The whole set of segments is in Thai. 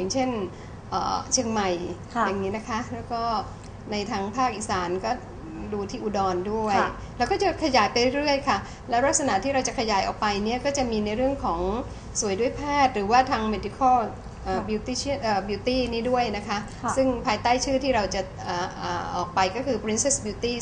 อย่างเช่นเอ่อเชียงใหม่ค่ะอย่างนี้นะคะ แล้วก็ในทางภาคอีสานก็ดูที่อุดรด้วยค่ะแล้วก็จะขยายไปเรื่อยๆค่ะ แล้วลักษณะที่เราจะขยายออกไปเนี่ยก็จะมีในเรื่องของสวยด้วยแพทย์ หรือว่าทาง medical เอ่อ beauty เอ่อ beauty นี้ด้วยนะคะค่ะซึ่งภายใต้ชื่อที่เราจะเอ่อเอ่อออกไปก็คือ princess beauty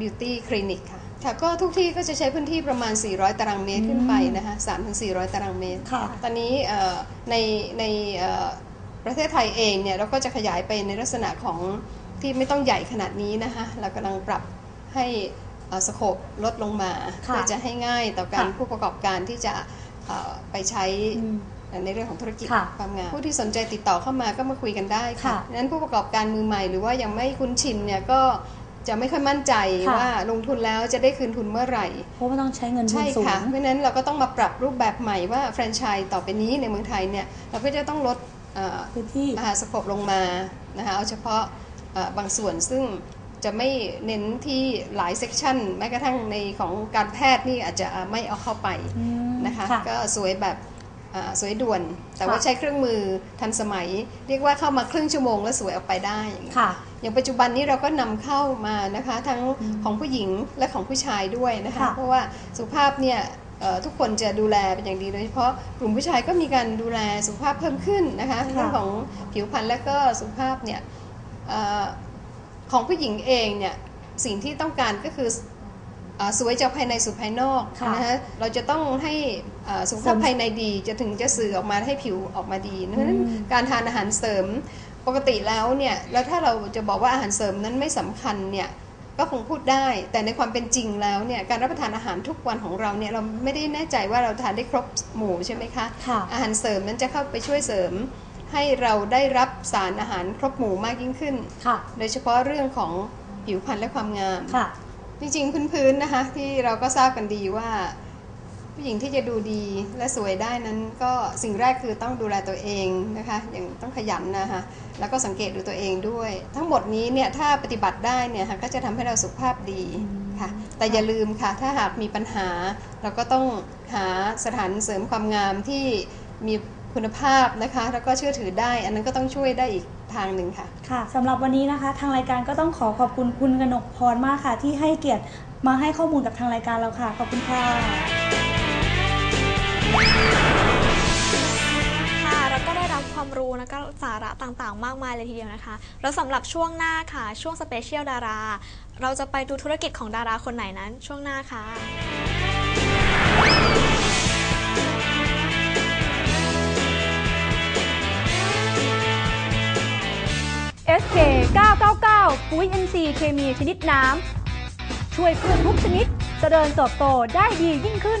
beauty clinic ค่ะค่ะก็ทุกที่ก็จะใช้พื้นที่ประมาณ 400 ตารางเมตรขึ้นไปนะคะ3ถึง400 ตารางเมตรค่ะตอนนี้เอ่อในในเอ่อ ประเทศไทยเองเนี่ยเราก็จะขยายไปในลักษณะของที่ไม่ต้องใหญ่ขนาดนี้นะคะเรากำลังปรับให้เอ่อสโคปลดลงมาค่ะเพื่อจะให้ง่ายต่อการค่ะผู้ประกอบการที่จะเอ่อไปใช้อืมในเรื่องของธุรกิจค่ะความงามผู้ที่สนใจติดต่อเข้ามาก็มาคุยกันได้ค่ะค่ะดังนั้นผู้ประกอบการมือใหม่หรือว่ายังไม่คุ้นชินเนี่ยก็จะไม่ค่อยมั่นใจค่ะว่าลงทุนแล้วจะได้คืนทุนเมื่อไหร่ เพราะว่าต้องใช้เงินทุนใช่สูงค่ะเพราะฉะนั้นเราก็ต้องมาปรับรูปแบบใหม่ว่าแฟรนไชส์ต่อไปนี้ในเมืองไทยเนี่ยเราก็จะต้องลดเอ่อ พื้นที่มหาสโคปลงมานะคะเอาเฉพาะเอ่อบางส่วนซึ่งจะไม่เน้นที่หลายเซกชันแม้กระทั่งในของการแพทย์นี่อาจจะไม่เอาเข้าไปอืมนะคะค่ะก็สวยแบบอ่าสวยด่วน แต่ค่ะว่าใช้เครื่องมือทันสมัย เรียกว่าเข้ามาครึ่งชั่วโมงแล้วสวยออกไปได้อย่างเงี้ยค่ะอย่างปัจจุบันนี้เราก็นำเข้ามานะคะทั้งอืมของผู้หญิงและของผู้ชายด้วยนะคะค่ะเพราะว่าสุขภาพเนี่ยเอ่อ ทุกคนจะดูแลเป็นอย่างดีโดยเฉพาะกลุ่มผู้ชายก็มีการดูแลสุขภาพเพิ่มขึ้นนะคะเรื่องของผิวพรรณและก็สุขภาพเนี่ยเอ่อของผู้หญิงเองเนี่ยสิ่งที่ต้องการก็คืออ่าสวยจากภายในสู่ภายนอกค่ะนะคะเราจะต้องให้อ่าสุขภาพภายในดีจะถึงจะสื่อออกมาให้ผิวออกมาดีเพราะฉะนั้นอืมการทานอาหารเสริมปกติแล้วเนี่ยแล้วถ้าเราจะบอกว่าอาหารเสริมนั้นไม่สำคัญเนี่ย ก็คงพูดได้ แต่ในความเป็นจริงแล้วเนี่ยการรับประทานอาหารทุกวันของเราเนี่ยเราไม่ได้แน่ใจว่าเราทานได้ครบหมู่ใช่ไหมคะค่ะอาหารเสริมนั้นจะเข้าไปช่วยเสริม ให้เราได้รับสารอาหารครบหมู่มากยิ่งขึ้นค่ะโดยเฉพาะเรื่องของผิวพรรณและความงามค่ะจริงๆพื้นๆนะคะที่เราก็ทราบกันดีว่า ผู้หญิงที่จะดูดีและสวยได้นั้นก็สิ่งแรกคือต้องดูแลตัวเองนะคะอย่างต้องขยันนะคะแล้วก็สังเกตดูตัวเองด้วย ทั้งหมดนี้เนี่ยถ้าปฏิบัติได้เนี่ยก็จะทำให้เราสุขภาพดีค่ะ แต่อย่าลืมค่ะ ถ้าหากมีปัญหา เราก็ต้องหาสถานเสริมความงามที่มีคุณภาพนะคะ แล้วก็เชื่อถือได้ อันนั้นก็ต้องช่วยได้อีกทางหนึ่งค่ะ ค่ะสำหรับวันนี้นะคะ ทางรายการก็ต้องขอขอบคุณคุณกนกพรมากค่ะ ที่ให้เกียรติมาให้ข้อมูลกับทางรายการเราค่ะ ขอบคุณค่ะ ค่ะเราก็ได้รับความรู้แล้วก็สาระต่างๆ มากมายเลยทีเดียวนะคะ แล้วสำหรับช่วงหน้าค่ะ ช่วงสเปเชียลดารา เราจะไปดูธุรกิจของดาราคนไหนนั้น ช่วงหน้าค่ะ SK 999 ปุ๋ย NC เคมีชนิดน้ำ ช่วยพืชทุกชนิดเจริญเติบโตได้ดียิ่งขึ้น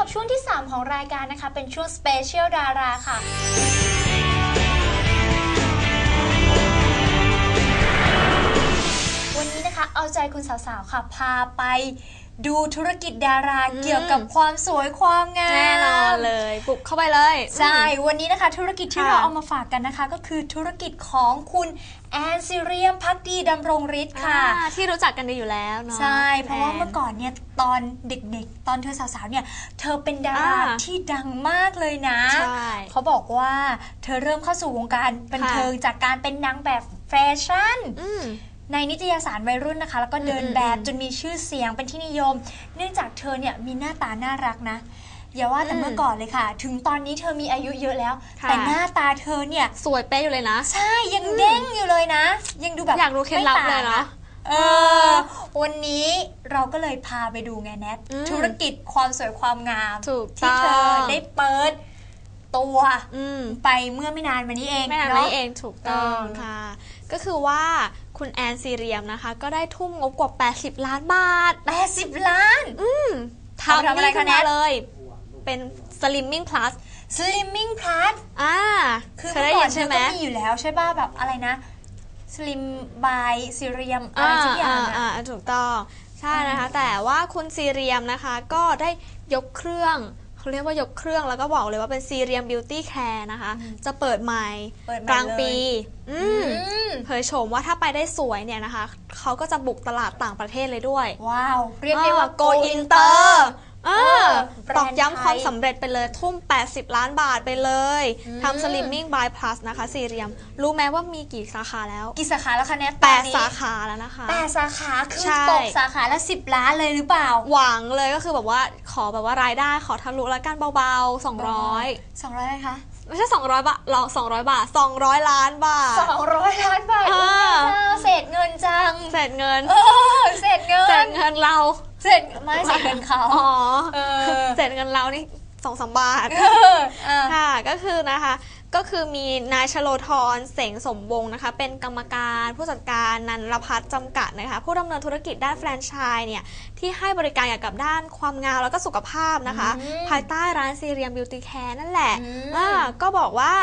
กับช่วงที่ 3 ของรายการนะคะ เป็นช่วงสเปเชียลดาราค่ะ วันนี้นะคะเอาใจคุณสาวๆค่ะ พาไป ดูธุรกิจดาราอืมเกี่ยวกับความสวยความงามแน่นอนเลยบุกเข้าไปเลย ใช่ วันนี้นะคะ ธุรกิจที่ค่ะเราเอามาฝากกันนะคะ ก็คือธุรกิจของคุณแอนซิเรียมพักดีดำรงฤทธิ์ค่ะอ่าที่รู้จักกันดีอยู่แล้วเนาะใช่ เพราะว่าแนเมื่อก่อนเนี่ยตอนเด็กๆ ตอนเธอสาวๆเนี่ย เธอเป็นดาราอ่าที่ดังมากเลยนะใช่เขาบอกว่าเธอเริ่มเข้าสู่วงการบันเทิงจากการเป็นนางแบบแฟชั่นอืม ในนิตยสารวัยรุ่นนะคะ แล้วก็เดินอืมแบบอืมจนมีชื่อเสียงเป็นที่นิยม เนื่องจากเธอเนี่ยมีหน้าตาน่ารักนะอย่าว่าแต่อืมเมื่อก่อนเลยค่ะ ถึงตอนนี้เธอมีอายุเยอะแล้ว ค่ะ แต่หน้าตาเธอเนี่ย สวยเป๊ะอยู่เลยนะ ใช่ยังเด้งอยู่เลยนะ ยังดูแบบอยากรู้เคล็ดลับไม่ต่างเลยเนอะเออ วันนี้เราก็เลยพาไปดูไงแนทอืมธุรกิจความสวยความงามถูกที่เธต้อองได้เปิดตัวอืมไปเมื่อไม่นานมานี้เองไม่นานเะมานี้เองถูกต้องเออ ค่ะ ก็คือว่าคุณแอนซีเรียมนะคะ ก็ได้ทุ่มงบกว่า 80 ล้านบาท 80 ล้านทำเอาไปทำอะไรนี่ขึ้นคะแนมานเลย เป็น Slimming Plus Slimming Plus อ่าคือเคยเมื่ได้อก่อยินนเธใช่อไหมก็มีอยู่แล้วใช่ป่ะแบบอะไรนะ Slim by Serum อะไรสักอย่างอ่าอะอ่าถูกต้อง ใช่นะคะ แต่ว่าคุณซีเรียมนะคะ ก็ได้ยกเครื่อง เขาเรียกว่ายกเครื่องแล้วก็บอกเลยว่าเป็นซีเรียมบิวตี้แคร์นะคะ จะเปิดใหม่เปิดใหม่กลางเลยปีอืมอืมเผยโฉมว่าถ้าไปได้สวยเนี่ยนะคะ เขาก็จะบุกตลาดต่างประเทศเลยด้วย ว้าว เรียกได้ว่าโก Go อิน Inter เตอร์ เออแบรนด์ ต อกย้ำความไทยสำเร็จไปเลยทุ่ม 80 ล้านบาทไปเลยอืมทำ Slimming by Plus นะคะซีเรียม รู้ไหมว่ามีกี่สาขาแล้ว กี่สาขาแล้วคะแนนแปตอนดนี้สาขาแล้วนะคะแปดสาขาคือใช่ตกสาขาละสิบล้านเลยหรือเปล่า หวังเลยก็คือแบบว่าขอแบบว่ารายได้ขอทะลุแล้วกันเบาๆ 200สองร้อยอะไรคะไม่ใช่ 200 บาทหรอก200 บาท 200 ล้านบาทสองร้อยล้านบาทเอโอ้อยเจ้าเศษเงินจังเสร็จเงินเออเศษเงินเสร็จเงินเรา เสร็จไม่เศษเงินเขาอ๋อเออเสร็จเงินเรานี่สองสามบาทเอออะค่ะก็คือนะคะก็คือมีนายชโลธรเสงสมวงศ์นะคะ เป็นกรรมการผู้จัดการนันรพัฒน์จำกัดนะคะ ผู้ดำเนินธุรกิจด้านแฟรนไชส์เนี่ย ที่ให้บริการเกี่ยวกับด้านความงามแล้วก็สุขภาพนะคะอืมภายใต้ร้านซีเรียมบิวตี้แคร์นั่นแหละอืมอ่าก็บอกว่า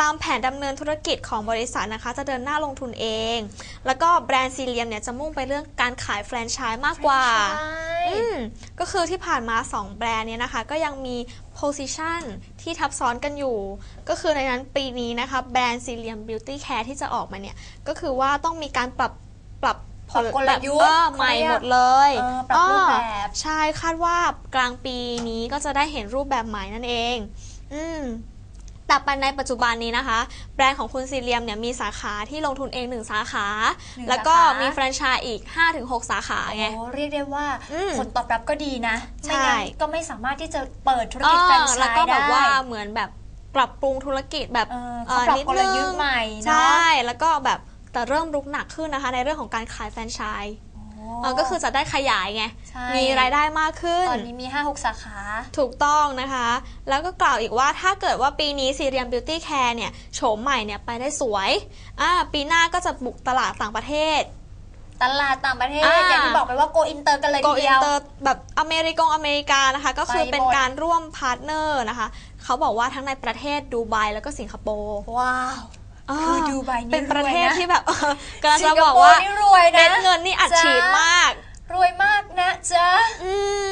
ตามแผนดำเนินธุรกิจของบริษัทนะคะ จะเดินหน้าลงทุนเอง แล้วก็แบรนด์ซีเรียมเนี่ยจะมุ่งไปเรื่องการขายแฟรนไชส์มากกว่าใช่อืมก็คือที่ผ่านมา 2 แบรนด์เนี่ยนะคะ ก็ยังมี position ที่ทับซ้อนกันอยู่ ก็คือในนั้นปีนี้นะคะ แบรนด์ซีเรียมบิวตี้แคร์ที่จะออกมาเนี่ย ก็คือว่าต้องมีการปรับปรับปรับกลยุทธ์แบบเออใหม่หมดเลยเออปรับรูปแบบเออใช่คาดว่ากลางปีนี้ก็จะได้เห็นรูปแบบใหม่นั่นเอง อืม แต่ปัจในปัจจุบันนี้นะคะ แบรนด์ของคุณซีเรียมเนี่ยมีสาขาที่ลงทุนเองหนึ่งสาขา หนึ่งแล้วก็สาขามีมีแฟรนไชส์อีก 5-6 สาขาไง โอ้เรียกได้ว่าอืมผลตอบรับก็ดีนะ ใช่ ไม่งั้นก็ไม่สามารถที่จะเปิดธุรเอกิจอแฟรนไชแล้วส์ก็ได้แบบว่าเหมือนแบบปรับปรุงธุรกิจแบบ เออเอ่เขาอปรับนิดกลนึยุทงธ์ใหม่เนใชอะ่แล้วก็แบบแต่เริ่มรุกหนักขึ้นนะคะ ในเรื่องของการขายแฟรนไชส์โอ้ เออก็คือจะได้ขยายไงใช่ มีรายได้มากขึ้น ตอนนี้มี 5-6 สาขา ถูกต้องนะคะ แล้วก็กล่าวอีกว่าถ้าเกิดว่าปีนี้ซีเรียมบิวตี้แคร์เนี่ยโฉมใหม่เนี่ยไปได้สวยอ่าปีหน้าก็จะบุกตลาดต่างประเทศตลาดต่างประเทศอ่าอย่างที่บอกไปว่าโกอินเตอร์กันเลยโกทีอิเดีนยวเตอร์แบบอเมริกงอเมริกานะคะ ก็คือไปหมดเป็นการร่วมพาร์ทเนอร์นะคะ เขาบอกว่าทั้งในประเทศดูไบแล้วก็สิงคโปร์ว้าวคือดูไบนี่เป็นประเทศรวยนะที่แบบกำลังสิจะงคบอกโปว่าร์นี่รวยนะเม็ดเงินนี่อัดฉีดจ๊ะมาก รวยมากนะจ๊ะ อืม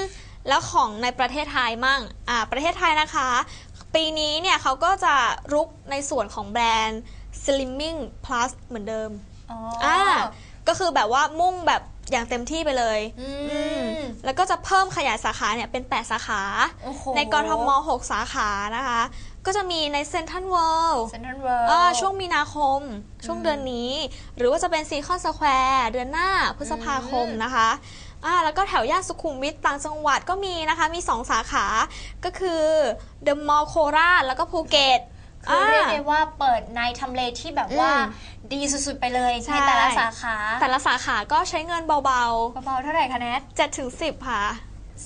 แล้วของในประเทศไทยมั่ง อ่า ประเทศไทยนะคะ ปีนี้เนี่ยเขาก็จะรุกในส่วนของแบรนด์ Slimming Plus เหมือนเดิม อ๋ออ่า ก็คือแบบว่ามุ่งแบบอย่างเต็มที่ไปเลย อืมอืม แล้วก็จะเพิ่มขยายสาขาเนี่ยเป็น 8 สาขา โอ้โห ในกรทม 6 สาขานะคะ ก็จะมีในเซ n นทรัลเวิลด์เซ็นทรัลเวิลด์อ่าช่วงมีนาคม ช่วงเดือนนี้ หรือว่าจะเป็นซีคอนสแควร์เดือนหน้าพฤษภาคมนะคะอ่าแล้วก็แถวย่านสุขุมวิทต่างจังหวัดก็มีนะคะ มี 2 สาขา ก็คือเดอะมอลโคราชแล้วก็ภูเก็ต คือเรียกอ่าได้ว่าเปิดในทำเลที่แบบว่าอืมดีสุดๆไปเลยใช่ในแต่ละสาขา แต่ละสาขาก็ใช้เงินเบาเบาๆ เท่าไหร่คะแนทๆ7ถึง10ค่ะ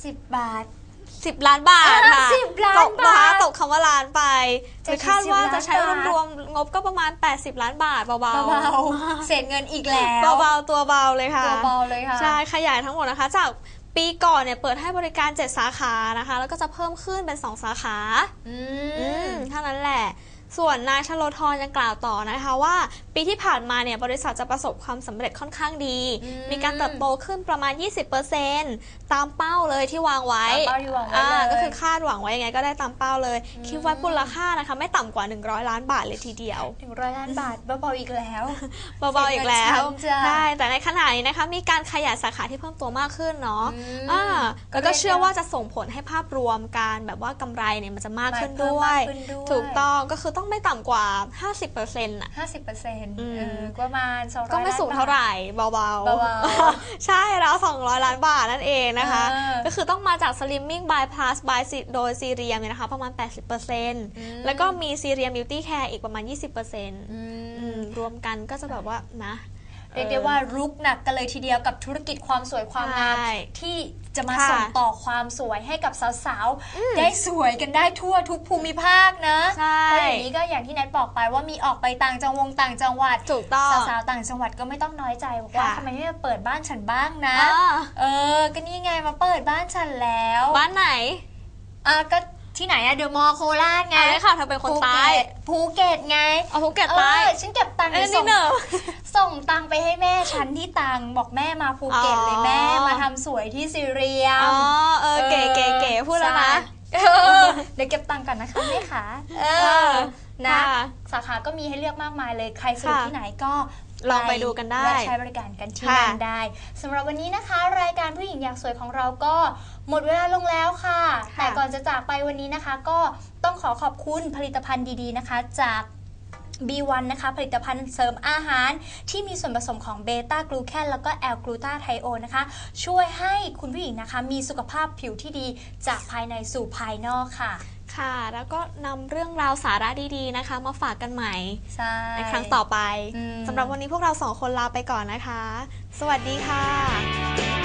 สิบบาท10ล้านบาทค่ะอ่า10ล้านตกนะคะบาทตกคำว่าล้านไปหรือคาดว่า70จะใช้ล้านบาทรวมๆงบก็ประมาณ 80 ล้านบาทเบาๆเบาๆเศษเงินอีกแล้วเบาๆตัวเบาเลยค่ะตัวเบาเลยค่ะใช่ขยายทั้งหมดนะคะจาก ปีก่อนเนี่ยเปิดให้บริการ 7 สาขานะคะ แล้วก็จะเพิ่มขึ้นเป็น 2 สาขาอือืมมเท่านั้นแหละ ส่วนนายชโลธรยังกล่าวต่อนะคะว่า ปีที่ผ่านมาเนี่ยบริษัทจะประสบความสำเร็จค่อนข้างดีอืมมีการเติบโตขึ้นประมาณ 20%ตามเป้าเลยที่วางไว้ตามเป้าที่วางไว้อ่าเลยก็คือคาดหวังไว้ยังไงก็ได้ตามเป้าเลย คิดไว้มูลค่านะคะไม่ต่ำกว่า 100 ล้านบาทเลยทีเดียวหนึ่งร้อยล้านบาทเบาๆอีกแล้วเบาๆอีกแล้วเสียเงินช้ำจ้ะใช่แต่ในขณะนี้นะคะมีการขยายสาขาที่เพิ่มตัวมากขึ้นเนาะอืมอ่าก็แล้วก็เรียกเชื่อว่าจะส่งผลให้ภาพรวมการแบบว่ากำไรเนี่ยมันจะมากขึ้นด้วยเพิ่มมากขึ้นด้วย ถูกต้องก็คือต้องไม่ต่ำกว่า 50%น่ะ ห้าสิบเปอร์เซ็นต์อืมเออประมาณสองร้อยก็ไม่สูงเท่าไหร่เบาๆเบาใช่แล้ว 200 ล้านบาทนั่นเองนะคะ เออก็คือต้องมาจาก Slimming by Plus by โดยซีเรียมเนี่ยนะคะ ประมาณ 80%แล้วก็มีซีเรียม Beauty Care อีกประมาณ 20%อือืมมรวมกันก็จะแบบว่านะ เรียกได้ว่ารุกหนักกันเลยทีเดียวกับธุรกิจความสวยความงามใช่ที่จะมาค่ะส่งต่อความสวยให้กับสาวๆได้สวยกันได้ทั่วทุกภูมิภาคนะใช่เพราะอย่างนี้ก็อย่างที่แนทบอกไปว่ามีออกไปต่างจังหวงต่างจังหวัด ถูกต้อง สาวๆต่างจังหวัดก็ไม่ต้องน้อยใจบอกว่าค่ะ ทำไมไม่มาเปิดบ้านฉันบ้างนะ อ่าเออ ก็นี่ไงมาเปิดบ้านฉันแล้วบ้านไหน อะก็ ที่ไหนอะเดอะมอลล์โคราชไงเอาเลยค่ะเธอเป็นคนใต้ภูเก็ตไงเอาภูเก็ตเอใต้อฉันเก็บตังค์เอ้ยส่นี่งเนอะส่งตังค์ไปให้แม่ฉันที่ตังบอกแม่มาภูเก็ตเลยอ๋อแม่มาทำสวยที่ซีเรียมอ๋อเออเก๋เก๋เก๋พูดแล้วนะ ใช่เออเดี๋ยวเก็บตังค์ก่อนนะคะแม่ค่ะเออนะ ค่ะสาขาก็มีให้เลือกมากมายเลยใครสะดวกค่ะ ที่ไหนก็ ลองไปดูกันได้ และใช้บริการกันที่ค่ะนั่นได้สำหรับวันนี้นะคะ รายการผู้หญิงอยากสวยของเราก็หมดเวลาลงแล้วค่ะค่ะ แต่ก่อนจะจากไปวันนี้นะคะ ก็ต้องขอขอบคุณผลิตภัณฑ์ดีๆนะคะ จาก B1 นะคะ ผลิตภัณฑ์เสริมอาหาร ที่มีส่วนผสมของเบต้ากลูแคนแล้วก็แอลกลูตาไทโอนนะคะ ช่วยให้คุณผู้หญิงนะคะ มีสุขภาพผิวที่ดีจากภายในสู่ภายนอกค่ะ ค่ะ แล้วก็นำเรื่องราวสาระดีๆนะคะ มาฝากกันใหม่ใช่ ในครั้งต่อไปอืม สำหรับวันนี้พวกเราสองคนลาไปก่อนนะคะ สวัสดีค่ะ